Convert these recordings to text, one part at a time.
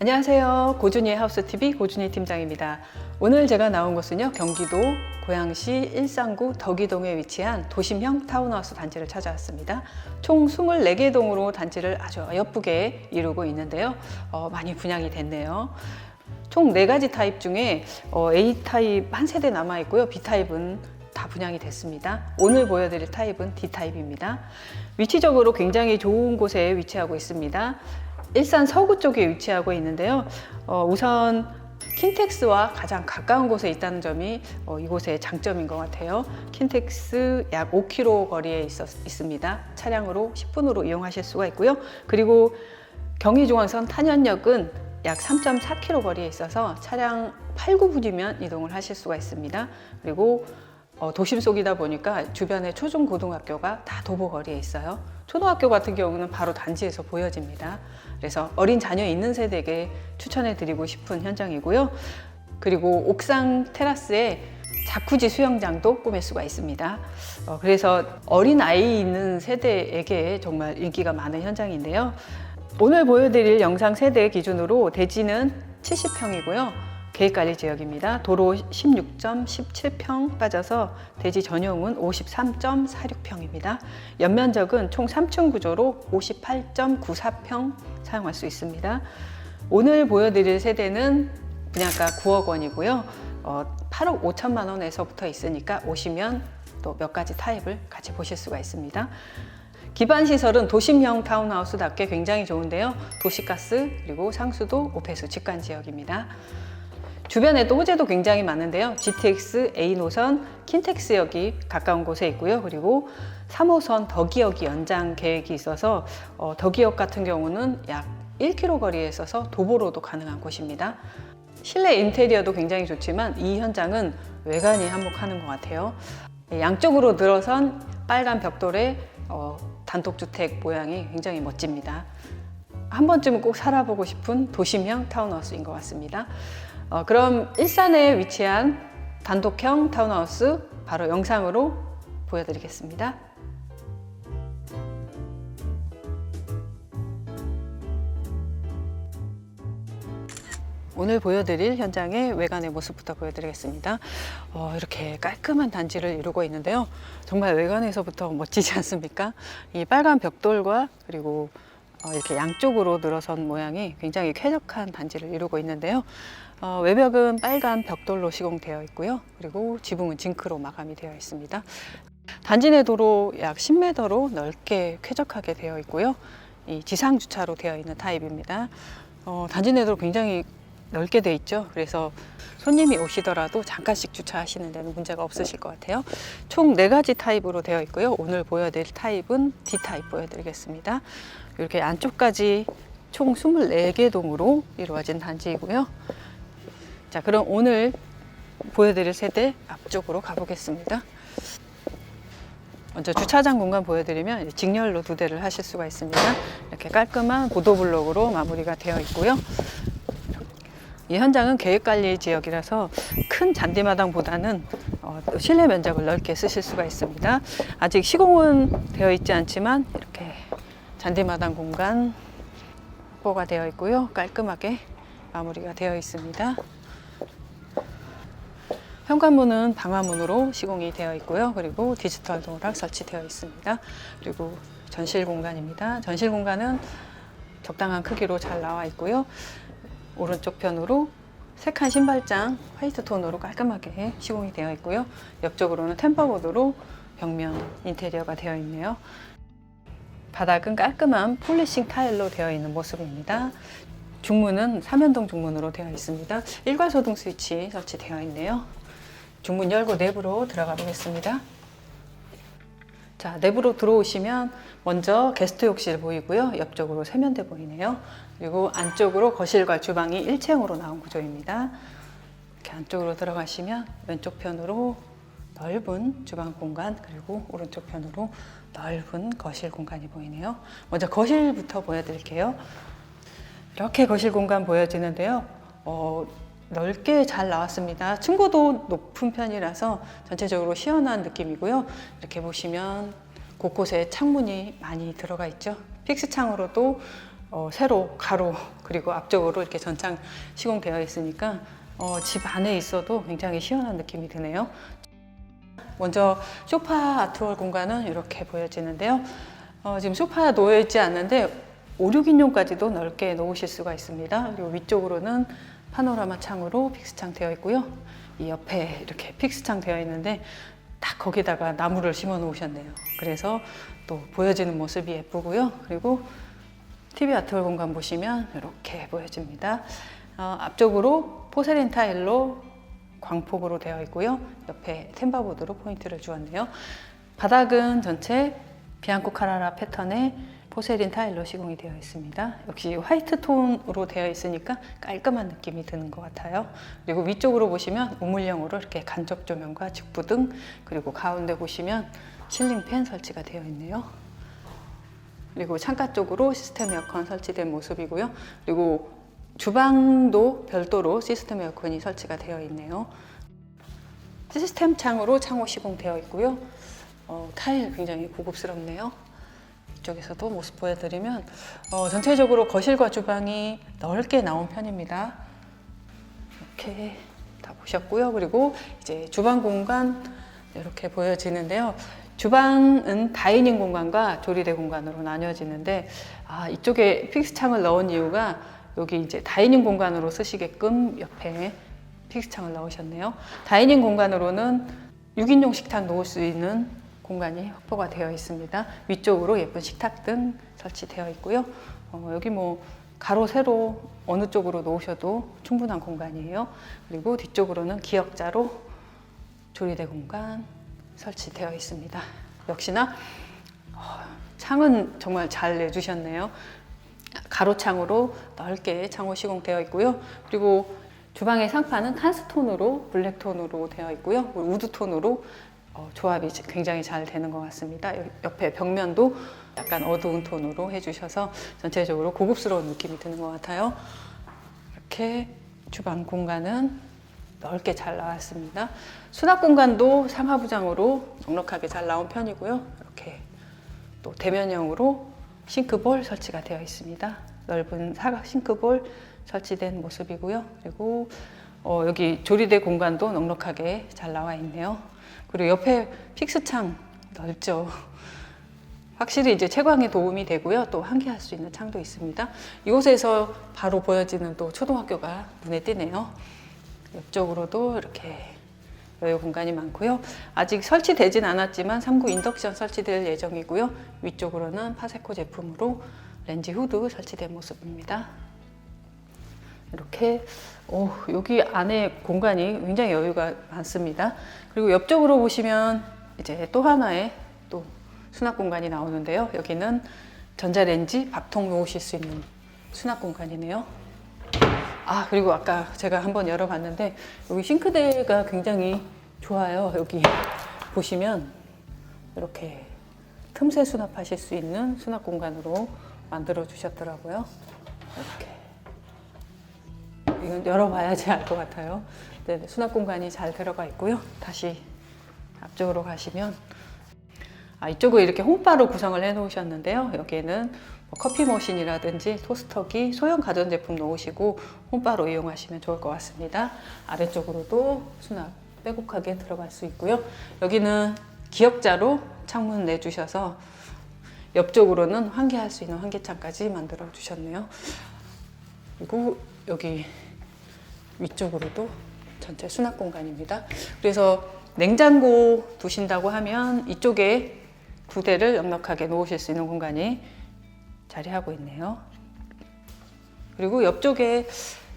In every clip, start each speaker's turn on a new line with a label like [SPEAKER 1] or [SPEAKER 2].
[SPEAKER 1] 안녕하세요. 고준이의 하우스TV 고준이 팀장입니다. 오늘 제가 나온 곳은요, 경기도 고양시 일산구 덕이동에 위치한 도심형 타운하우스 단지를 찾아왔습니다. 총 24개 동으로 단지를 아주 예쁘게 이루고 있는데요. 어, 많이 분양이 됐네요. 총 4가지 타입 중에 어, A 타입 한 세대 남아 있고요. B 타입은 다 분양이 됐습니다. 오늘 보여드릴 타입은 D 타입입니다. 위치적으로 굉장히 좋은 곳에 위치하고 있습니다. 일산 서구 쪽에 위치하고 있는데요. 어, 우선 킨텍스와 가장 가까운 곳에 있다는 점이 어, 이곳의 장점인 것 같아요. 킨텍스 약 5km 거리에 있었, 있습니다. 차량으로 10분으로 이용하실 수가 있고요. 그리고 경의중앙선 탄현역은 약 3.4km 거리에 있어서 차량 8, 9분이면 이동을 하실 수가 있습니다. 그리고 어, 도심 속이다 보니까 주변에 초중 고등학교가 다 도보 거리에 있어요. 초등학교 같은 경우는 바로 단지에서 보여집니다. 그래서 어린 자녀 있는 세대에게 추천해 드리고 싶은 현장이고요. 그리고 옥상 테라스에 자쿠지 수영장도 꾸밀 수가 있습니다. 어, 그래서 어린 아이 있는 세대에게 정말 인기가 많은 현장인데요. 오늘 보여드릴 영상 세대 기준으로 대지는 70평이고요. 계획관리 지역입니다. 도로 16.17평 빠져서 대지 전용은 53.46평입니다. 연면적은 총 3층 구조로 58.94평 사용할 수 있습니다. 오늘 보여드릴 세대는 분양가 9억 원이고요. 어, 8억 5천만 원에서부터 있으니까 오시면 또 몇 가지 타입을 같이 보실 수가 있습니다. 기반 시설은 도심형 타운하우스답게 굉장히 좋은데요. 도시가스 그리고 상수도 오폐수 직관 지역입니다. 주변에도 호재도 굉장히 많은데요. GTX A 노선 킨텍스역이 가까운 곳에 있고요. 그리고 3호선 덕이역이 연장 계획이 있어서 어, 덕이역 같은 경우는 약 1km 거리에 있어서 도보로도 가능한 곳입니다. 실내 인테리어도 굉장히 좋지만 이 현장은 외관이 한몫하는 것 같아요. 양쪽으로 늘어선 빨간 벽돌의 어, 단독주택 모양이 굉장히 멋집니다. 한 번쯤은 꼭 살아보고 싶은 도심형 타운하우스인 것 같습니다. 어, 그럼 일산에 위치한 단독형 타운하우스 바로 영상으로 보여드리겠습니다. 오늘 보여드릴 현장의 외관의 모습부터 보여드리겠습니다. 어, 이렇게 깔끔한 단지를 이루고 있는데요. 정말 외관에서부터 멋지지 않습니까? 이 빨간 벽돌과 그리고 어, 이렇게 양쪽으로 늘어선 모양이 굉장히 쾌적한 단지를 이루고 있는데요. 어, 외벽은 빨간 벽돌로 시공되어 있고요. 그리고 지붕은 징크로 마감이 되어 있습니다. 단지 내 도로 약 10m로 넓게 쾌적하게 되어 있고요. 이 지상 주차로 되어 있는 타입입니다. 어, 단지 내 도로 굉장히 넓게 돼 있죠. 그래서 손님이 오시더라도 잠깐씩 주차하시는 데는 문제가 없으실 것 같아요. 총 네 가지 타입으로 되어 있고요. 오늘 보여드릴 타입은 D 타입 보여드리겠습니다. 이렇게 안쪽까지 총 24개 동으로 이루어진 단지이고요. 자, 그럼 오늘 보여드릴 세대 앞쪽으로 가보겠습니다. 먼저 주차장 공간 보여드리면 직렬로 두 대를 하실 수가 있습니다. 이렇게 깔끔한 보도블록으로 마무리가 되어 있고요. 이 현장은 계획관리 지역이라서 큰 잔디마당보다는 어, 또 실내 면적을 넓게 쓰실 수가 있습니다. 아직 시공은 되어 있지 않지만 이렇게 잔디마당 공간 확보가 되어 있고요. 깔끔하게 마무리가 되어 있습니다. 현관문은 방화문으로 시공이 되어 있고요. 그리고 디지털 도어락 설치되어 있습니다. 그리고 전실 공간입니다. 전실 공간은 적당한 크기로 잘 나와 있고요. 오른쪽 편으로 색한 신발장 화이트 톤으로 깔끔하게 시공이 되어 있고요. 옆쪽으로는 템퍼보드로 벽면 인테리어가 되어 있네요. 바닥은 깔끔한 폴리싱 타일로 되어 있는 모습입니다. 중문은 삼연동 중문으로 되어 있습니다. 일괄 소등 스위치 설치되어 있네요. 중문 열고 내부로 들어가 보겠습니다. 자, 내부로 들어오시면 먼저 게스트 욕실 보이고요. 옆쪽으로 세면대 보이네요. 그리고 안쪽으로 거실과 주방이 일체형으로 나온 구조입니다. 이렇게 안쪽으로 들어가시면 왼쪽 편으로 넓은 주방 공간 그리고 오른쪽 편으로 넓은 거실 공간이 보이네요. 먼저 거실부터 보여드릴게요. 이렇게 거실 공간 보여지는데요. 어, 넓게 잘 나왔습니다. 층고도 높은 편이라서 전체적으로 시원한 느낌이고요. 이렇게 보시면 곳곳에 창문이 많이 들어가 있죠. 픽스 창으로도 어, 세로, 가로 그리고 앞쪽으로 이렇게 전창 시공되어 있으니까 어, 집 안에 있어도 굉장히 시원한 느낌이 드네요. 먼저 소파 아트월 공간은 이렇게 보여지는데요. 어, 지금 소파 놓여 있지 않는데 5, 6인용까지도 넓게 놓으실 수가 있습니다. 그리고 위쪽으로는 파노라마 창으로 픽스창 되어 있고요. 이 옆에 이렇게 픽스창 되어 있는데 딱 거기다가 나무를 심어 놓으셨네요. 그래서 또 보여지는 모습이 예쁘고요. 그리고 TV 아트월 공간 보시면 이렇게 보여집니다. 어, 앞쪽으로 포세린 타일로 광폭으로 되어 있고요. 옆에 템바보드로 포인트를 주었네요. 바닥은 전체 비앙코 카라라 패턴의 포세린 타일로 시공이 되어 있습니다. 역시 화이트 톤으로 되어 있으니까 깔끔한 느낌이 드는 것 같아요. 그리고 위쪽으로 보시면 우물형으로 이렇게 간접 조명과 직부등 그리고 가운데 보시면 실링 팬 설치가 되어 있네요. 그리고 창가 쪽으로 시스템 에어컨 설치된 모습이고요. 그리고 주방도 별도로 시스템 에어컨이 설치가 되어 있네요. 시스템 창으로 창호 시공되어 있고요. 어, 타일 굉장히 고급스럽네요. 이쪽에서도 모습 보여드리면 어, 전체적으로 거실과 주방이 넓게 나온 편입니다. 이렇게 다 보셨고요. 그리고 이제 주방 공간 이렇게 보여지는데요. 주방은 다이닝 공간과 조리대 공간으로 나뉘어지는데 아, 이쪽에 픽스 창을 넣은 이유가 여기 이제 다이닝 공간으로 쓰시게끔 옆에 픽스 창을 넣으셨네요. 다이닝 공간으로는 6인용 식탁 놓을 수 있는 공간이 확보가 되어 있습니다. 위쪽으로 예쁜 식탁 등 설치되어 있고요. 어, 여기 뭐 가로 세로 어느 쪽으로 놓으셔도 충분한 공간이에요. 그리고 뒤쪽으로는 기역자로 조리대 공간 설치되어 있습니다. 역시나 어, 창은 정말 잘 내주셨네요. 가로창으로 넓게 창호 시공되어 있고요. 그리고 주방의 상판은 탄스톤으로 블랙톤으로 되어 있고요. 우드톤으로 어, 조합이 굉장히 잘 되는 것 같습니다. 여- 옆에 벽면도 약간 어두운 톤으로 해주셔서 전체적으로 고급스러운 느낌이 드는 것 같아요. 이렇게 주방 공간은 넓게 잘 나왔습니다. 수납 공간도 상하부장으로 넉넉하게 잘 나온 편이고요. 이렇게 또 대면형으로 싱크볼 설치가 되어 있습니다. 넓은 사각 싱크볼 설치된 모습이고요. 그리고 어, 여기 조리대 공간도 넉넉하게 잘 나와 있네요. 그리고 옆에 픽스창 넓죠. 확실히 이제 채광에 도움이 되고요. 또 환기할 수 있는 창도 있습니다. 이곳에서 바로 보여지는 또 초등학교가 눈에 띄네요. 옆쪽으로도 이렇게 여유 공간이 많고요. 아직 설치되진 않았지만 3구 인덕션 설치될 예정이고요. 위쪽으로는 파세코 제품으로 렌즈 후드 설치된 모습입니다. 이렇게 오, 여기 안에 공간이 굉장히 여유가 많습니다. 그리고 옆쪽으로 보시면 이제 또 하나의 또 수납 공간이 나오는데요. 여기는 전자레인지 밥통 놓으실 수 있는 수납 공간이네요. 아 그리고 아까 제가 한번 열어봤는데 여기 싱크대가 굉장히 좋아요. 여기 보시면 이렇게 틈새 수납하실 수 있는 수납 공간으로 만들어 주셨더라고요. 이렇게 이건 열어봐야지 알 것 같아요. 네, 수납 공간이 잘 들어가 있고요. 다시 앞쪽으로 가시면 아, 이쪽을 이렇게 홈바로 구성을 해 놓으셨는데요. 여기에는 뭐 커피 머신이라든지 토스터기, 소형 가전제품 놓으시고 홈바로 이용하시면 좋을 것 같습니다. 아래쪽으로도 수납 빼곡하게 들어갈 수 있고요. 여기는 기역자로 창문 내주셔서 옆쪽으로는 환기할 수 있는 환기창까지 만들어 주셨네요. 그리고 여기 위쪽으로도 전체 수납 공간입니다. 그래서 냉장고 두신다고 하면 이쪽에 두 대를 넉넉하게 놓으실 수 있는 공간이 자리하고 있네요. 그리고 옆쪽에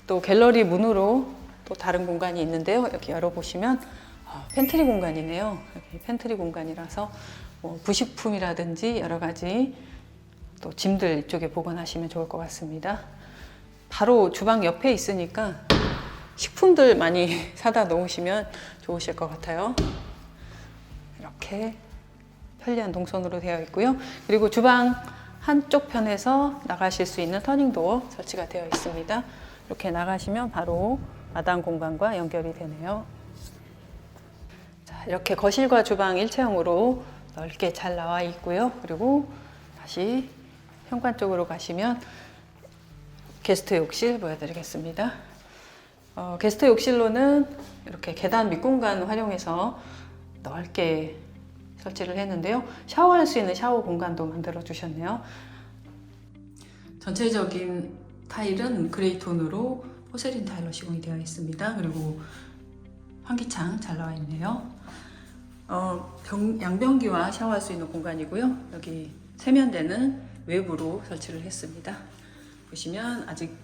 [SPEAKER 1] 또 갤러리 문으로 또 다른 공간이 있는데요. 여기 열어보시면 어, 팬트리 공간이네요. 여기 팬트리 공간이라서 뭐 부식품이라든지 여러 가지 또 짐들 이쪽에 보관하시면 좋을 것 같습니다. 바로 주방 옆에 있으니까 식품들 많이 사다 놓으시면 좋으실 것 같아요. 이렇게 편리한 동선으로 되어 있고요. 그리고 주방 한쪽 편에서 나가실 수 있는 터닝도어 설치가 되어 있습니다. 이렇게 나가시면 바로 마당 공간과 연결이 되네요. 자, 이렇게 거실과 주방 일체형으로 넓게 잘 나와 있고요. 그리고 다시 현관 쪽으로 가시면 게스트 욕실 보여드리겠습니다. 어, 게스트 욕실로는 이렇게 계단 밑공간 활용해서 넓게 설치를 했는데요. 샤워할 수 있는 샤워 공간도 만들어 주셨네요. 전체적인 타일은 그레이 톤으로 포세린 타일로 시공이 되어 있습니다. 그리고 환기창 잘 나와 있네요. 어, 병- 양변기와 샤워할 수 있는 공간이고요. 여기 세면대는 외부로 설치를 했습니다. 보시면 아직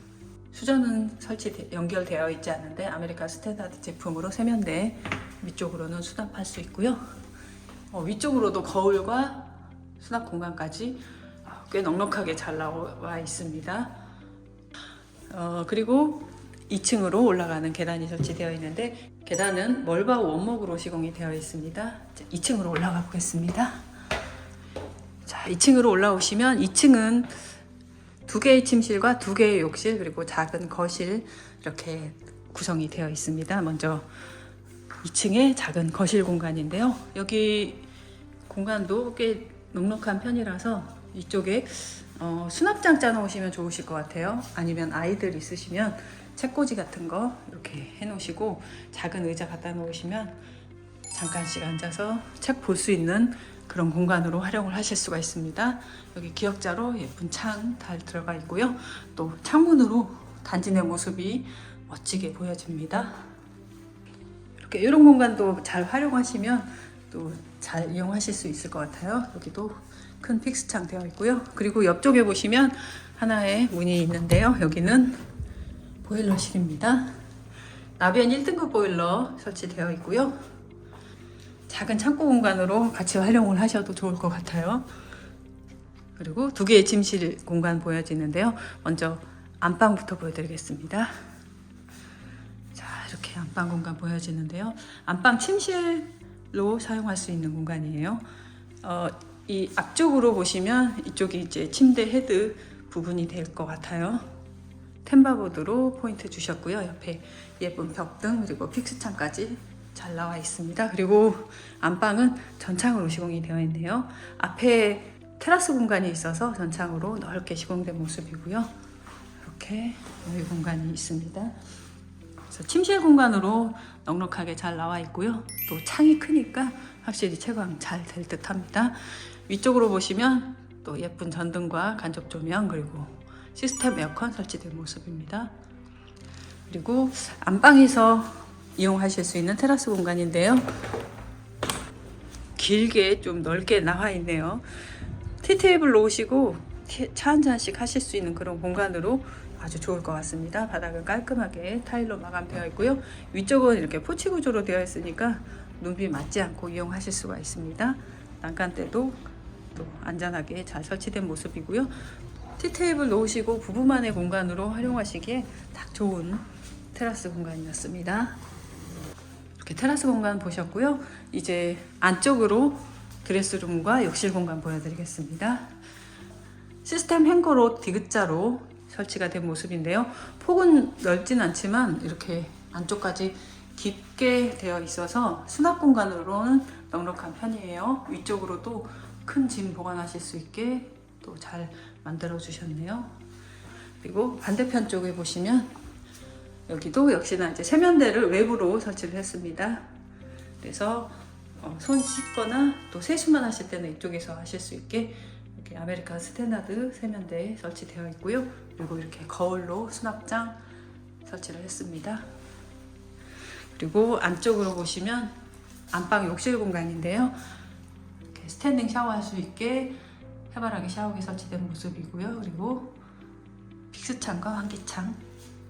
[SPEAKER 1] 수전은 설치 연결되어 있지 않은데 아메리카 스탠다드 제품으로 세면대 위쪽으로는 수납할 수 있고요. 어, 위쪽으로도 거울과 수납 공간까지 어, 꽤 넉넉하게 잘 나와 있습니다. 어, 그리고 2층으로 올라가는 계단이 설치되어 있는데 계단은 멀바우 원목으로 시공이 되어 있습니다. 자, 2층으로 올라가 보겠습니다. 자, 2층으로 올라오시면 2층은 두 개의 침실과 두 개의 욕실 그리고 작은 거실 이렇게 구성이 되어 있습니다. 먼저 2층의 작은 거실 공간인데요. 여기 공간도 꽤 넉넉한 편이라서 이쪽에 어, 수납장 짜놓으시면 좋으실 것 같아요. 아니면 아이들 있으시면 책꽂이 같은 거 이렇게 해놓으시고 작은 의자 갖다 놓으시면 잠깐씩 앉아서 책 볼 수 있는 그런 공간으로 활용을 하실 수가 있습니다. 여기 기역자로 예쁜 창 잘 들어가 있고요. 또 창문으로 단지 내 모습이 멋지게 보여집니다. 이렇게 이런 공간도 잘 활용하시면 또 잘 이용하실 수 있을 것 같아요. 여기도 큰 픽스창 되어 있고요. 그리고 옆쪽에 보시면 하나의 문이 있는데요. 여기는 보일러실입니다. 나비엔 1등급 보일러 설치되어 있고요. 작은 창고 공간으로 같이 활용을 하셔도 좋을 것 같아요. 그리고 두 개의 침실 공간 보여지는데요. 먼저 안방부터 보여드리겠습니다. 자, 이렇게 안방 공간 보여지는데요. 안방 침실로 사용할 수 있는 공간이에요. 어, 이 앞쪽으로 보시면 이쪽이 이제 침대 헤드 부분이 될 것 같아요. 템바보드로 포인트 주셨고요. 옆에 예쁜 벽등 그리고 픽스창까지 잘 나와 있습니다. 그리고 안방은 전창으로 시공이 되어 있네요. 앞에 테라스 공간이 있어서 전창으로 넓게 시공된 모습이고요. 이렇게 여기 공간이 있습니다. 그래서 침실 공간으로 넉넉하게 잘 나와 있고요. 또 창이 크니까 확실히 채광 잘 될 듯합니다. 위쪽으로 보시면 또 예쁜 전등과 간접 조명 그리고 시스템 에어컨 설치된 모습입니다. 그리고 안방에서 이용하실 수 있는 테라스 공간인데요. 길게 좀 넓게 나와 있네요. 티테이블 놓으시고 티- 차한 잔씩 하실 수 있는 그런 공간으로 아주 좋을 것 같습니다. 바닥은 깔끔하게 타일로 마감되어 있고요. 위쪽은 이렇게 포치 구조로 되어 있으니까 눈비 맞지 않고 이용하실 수가 있습니다. 난간대도 또 안전하게 잘 설치된 모습이고요. 티테이블 놓으시고 부부만의 공간으로 활용하시기에 딱 좋은 테라스 공간이었습니다. 이렇게 테라스 공간 보셨고요. 이제 안쪽으로 드레스룸과 욕실 공간 보여드리겠습니다. 시스템 행거로 디귿자로 설치가 된 모습인데요. 폭은 넓진 않지만 이렇게 안쪽까지 깊게 되어 있어서 수납 공간으로는 넉넉한 편이에요. 위쪽으로도 큰 짐 보관하실 수 있게 또 잘 만들어 주셨네요. 그리고 반대편 쪽에 보시면 여기도 역시나 이제 세면대를 외부로 설치를 했습니다. 그래서 어, 손 씻거나 또 세수만 하실 때는 이쪽에서 하실 수 있게 이렇게 아메리칸 스탠다드 세면대 설치되어 있고요. 그리고 이렇게 거울로 수납장 설치를 했습니다. 그리고 안쪽으로 보시면 안방 욕실 공간인데요. 이렇게 스탠딩 샤워할 수 있게 해바라기 샤워기 설치된 모습이고요. 그리고 픽스창과 환기창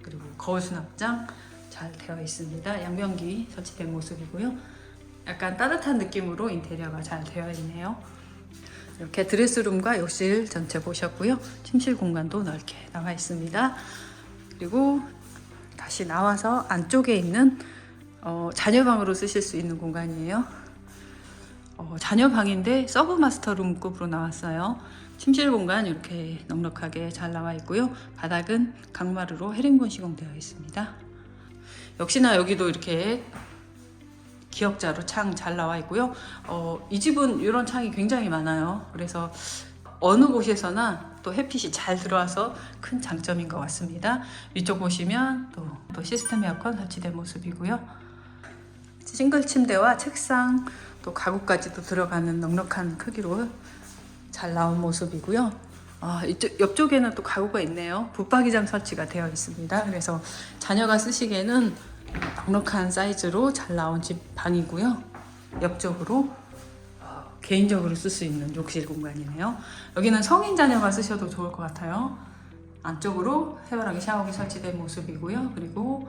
[SPEAKER 1] 그리고 거울 수납장 잘 되어 있습니다. 양변기 설치된 모습이고요. 약간 따뜻한 느낌으로 인테리어가 잘 되어 있네요. 이렇게 드레스룸과 욕실 전체 보셨고요. 침실 공간도 넓게 나와 있습니다. 그리고 다시 나와서 안쪽에 있는 어, 자녀방으로 쓰실 수 있는 공간이에요. 어, 자녀방인데 서브 마스터 룸급으로 나왔어요. 침실 공간 이렇게 넉넉하게 잘 나와 있고요. 바닥은 강마루로 헤링본 시공되어 있습니다. 역시나 여기도 이렇게 기역자로 창 잘 나와 있고요. 어, 이 집은 이런 창이 굉장히 많아요. 그래서 어느 곳에서나 또 햇빛이 잘 들어와서 큰 장점인 것 같습니다. 위쪽 보시면 또, 또 시스템 에어컨 설치된 모습이고요. 싱글 침대와 책상 또 가구까지도 들어가는 넉넉한 크기로 잘 나온 모습이고요. 아, 이쪽, 옆쪽에는 또 가구가 있네요. 붙박이장 설치가 되어 있습니다. 그래서 자녀가 쓰시기에는 넉넉한 사이즈로 잘 나온 집 방이고요. 옆쪽으로 어, 개인적으로 쓸 수 있는 욕실 공간이네요. 여기는 성인 자녀가 쓰셔도 좋을 것 같아요. 안쪽으로 해바라기 샤워기 설치된 모습이고요. 그리고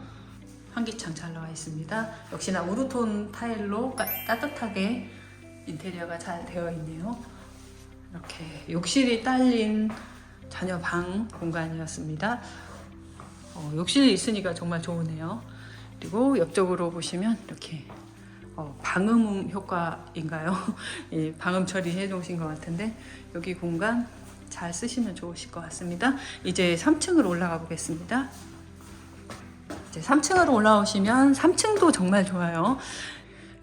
[SPEAKER 1] 환기창 잘 나와 있습니다. 역시나 우드톤 타일로 따, 따뜻하게 인테리어가 잘 되어 있네요. 이렇게 욕실이 딸린 자녀 방 공간이었습니다. 어, 욕실이 있으니까 정말 좋으네요. 그리고 옆쪽으로 보시면 이렇게 어, 방음 효과인가요? 예, 방음 처리해 놓으신 것 같은데 여기 공간 잘 쓰시면 좋으실 것 같습니다. 이제 3층으로 올라가 보겠습니다. 이제 3층으로 올라오시면 3층도 정말 좋아요.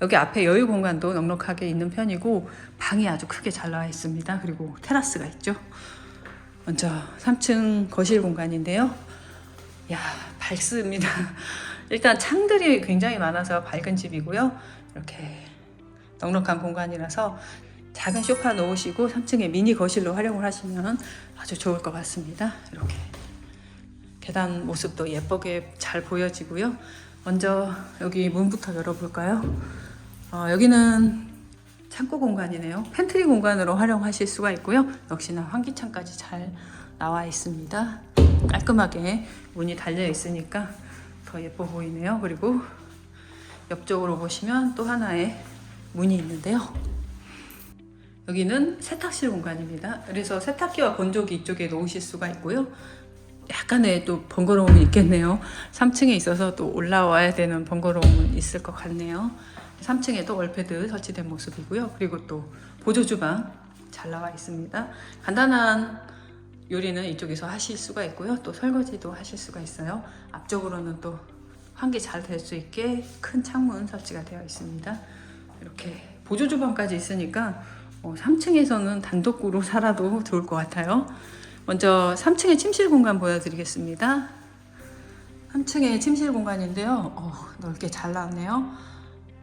[SPEAKER 1] 여기 앞에 여유 공간도 넉넉하게 있는 편이고 방이 아주 크게 잘 나와 있습니다. 그리고 테라스가 있죠. 먼저 3층 거실 공간인데요. 야 밝습니다. 일단 창들이 굉장히 많아서 밝은 집이고요. 이렇게 넉넉한 공간이라서 작은 소파 놓으시고 3층에 미니 거실로 활용을 하시면 아주 좋을 것 같습니다. 이렇게 계단 모습도 예쁘게 잘 보여지고요. 먼저 여기 문부터 열어볼까요? 어, 여기는 창고 공간이네요. 팬트리 공간으로 활용하실 수가 있고요. 역시나 환기창까지 잘 나와 있습니다. 깔끔하게 문이 달려 있으니까 더 예뻐 보이네요. 그리고 옆쪽으로 보시면 또 하나의 문이 있는데요. 여기는 세탁실 공간입니다. 그래서 세탁기와 건조기 이쪽에 놓으실 수가 있고요. 약간의 또 번거로움이 있겠네요. 3층에 있어서 또 올라와야 되는 번거로움은 있을 것 같네요. 3층에도 월패드 설치된 모습이고요. 그리고 또 보조 주방 잘 나와 있습니다. 간단한 요리는 이쪽에서 하실 수가 있고요. 또 설거지도 하실 수가 있어요. 앞쪽으로는 또 환기 잘 될 수 있게 큰 창문 설치가 되어 있습니다. 이렇게 보조 주방까지 있으니까 어, 3층에서는 단독으로 살아도 좋을 것 같아요. 먼저 3층의 침실 공간 보여드리겠습니다. 3층의 침실 공간인데요. 어, 넓게 잘 나왔네요.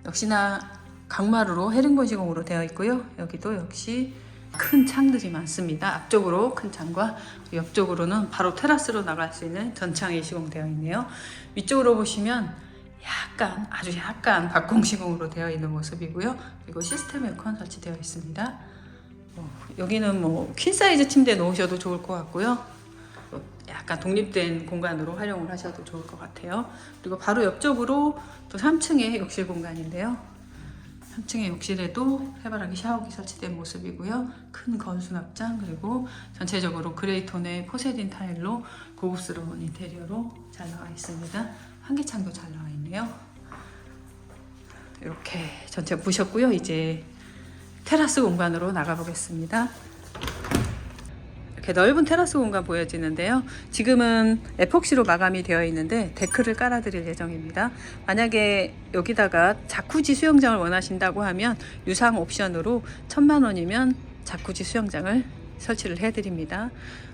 [SPEAKER 1] 역시나 강마루로 헤링본 시공으로 되어 있고요. 여기도 역시 큰 창들이 많습니다. 앞쪽으로 큰 창과 옆쪽으로는 바로 테라스로 나갈 수 있는 전창이 시공되어 있네요. 위쪽으로 보시면 약간 아주 약간 박공 시공으로 되어 있는 모습이고요. 그리고 시스템 에어컨 설치되어 있습니다. 어, 여기는 뭐 퀸 사이즈 침대 놓으셔도 좋을 것 같고요. 또 약간 독립된 공간으로 활용을 하셔도 좋을 것 같아요. 그리고 바로 옆쪽으로 또 3층의 욕실 공간인데요. 3층의 욕실에도 해바라기 샤워기 설치된 모습이고요. 큰 거울 수납장 그리고 전체적으로 그레이 톤의 포세딘 타일로 고급스러운 인테리어로 잘 나와 있습니다. 환기창도 잘 나와 있네요. 이렇게 전체 보셨고요. 이제 테라스 공간으로 나가 보겠습니다. 이렇게 넓은 테라스 공간 보여지는데요. 지금은 에폭시로 마감이 되어 있는데 데크를 깔아드릴 예정입니다. 만약에 여기다가 자쿠지 수영장을 원하신다고 하면 유상 옵션으로 천만 원이면 자쿠지 수영장을 설치를 해드립니다.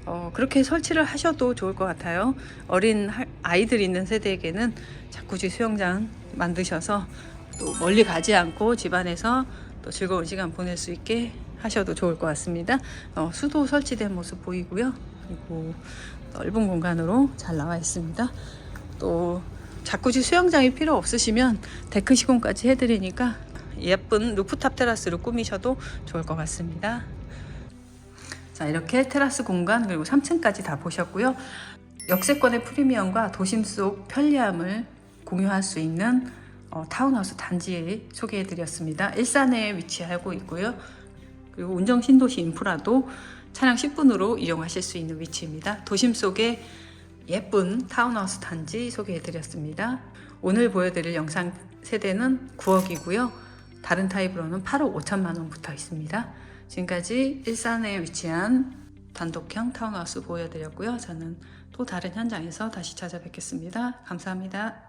[SPEAKER 1] 어, 그렇게 설치를 하셔도 좋을 것 같아요. 어린 하- 아이들 있는 세대에게는 자쿠지 수영장 만드셔서 또 멀리 가지 않고 집안에서 또 즐거운 시간 보낼 수 있게 하셔도 좋을 것 같습니다. 어, 수도 설치된 모습 보이고요. 그리고 넓은 공간으로 잘 나와 있습니다. 또 자쿠지 수영장이 필요 없으시면 데크 시공까지 해드리니까 예쁜 루프탑 테라스로 꾸미셔도 좋을 것 같습니다. 자 이렇게 테라스 공간 그리고 3층까지 다 보셨고요. 역세권의 프리미엄과 도심 속 편리함을 공유할 수 있는 어, 타운하우스 단지 소개해드렸습니다. 일산에 위치하고 있고요. 그리고 운정 신도시 인프라도 차량 10분으로 이용하실 수 있는 위치입니다. 도심 속에 예쁜 타운하우스 단지 소개해드렸습니다. 오늘 보여드릴 영상 세대는 9억이고요. 다른 타입으로는 8억 5천만 원 붙어 있습니다. 지금까지 일산에 위치한 단독형 타운하우스 보여드렸고요. 저는 또 다른 현장에서 다시 찾아뵙겠습니다. 감사합니다.